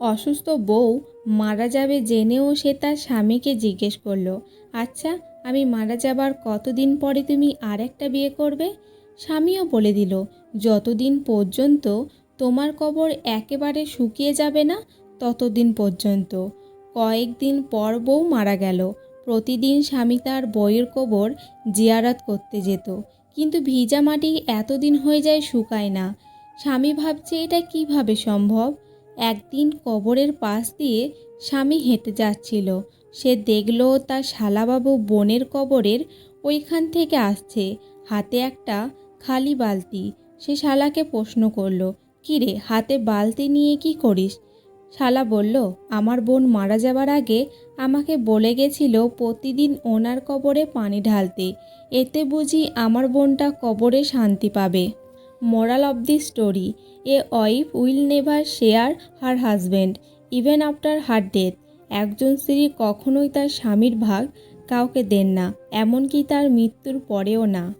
অসুস্থ বউ মারা যাবে জেনেও সে তার স্বামীকে জিজ্ঞেস করল আচ্ছা আমি মারা যাবার কতদিন পরে তুমি আর একটা বিয়ে করবে? স্বামীও বলে দিল, যতদিন পর্যন্ত তোমার কবর একেবারে শুকিয়ে যাবে না, ততদিন পর্যন্ত। কয়েকদিন পর বউ মারা গেল। প্রতিদিন স্বামী তার বইয়ের কবর জিয়ারত করতে যেত। কিন্তু ভিজা মাটি এতদিন হয়ে যায় শুকায় না। স্বামী ভাবছে, এটা কীভাবে সম্ভব? একদিন কবরের পাশ দিয়ে স্বামী হেঁটে যাচ্ছিল। সে দেখল তার শালাবাবু বোনের কবরের ওইখান থেকে আসছে, হাতে একটা খালি বালতি। সে শালাকে প্রশ্ন করল কিরে হাতে বালতি নিয়ে কি করিস? শালা বলল, আমার বোন মারা যাবার আগে আমাকে বলে গেছিল প্রতিদিন ওনার কবরে পানি ঢালতে। এতে বুঝি আমার বোনটা কবরে শান্তি পাবে। Moral of the story a wife will never share her husband even after her death একজন স্ত্রী কখনোই তার স্বামীর ভাগ কাউকে দেন না, এমনকি তার মৃত্যুর পরেও না।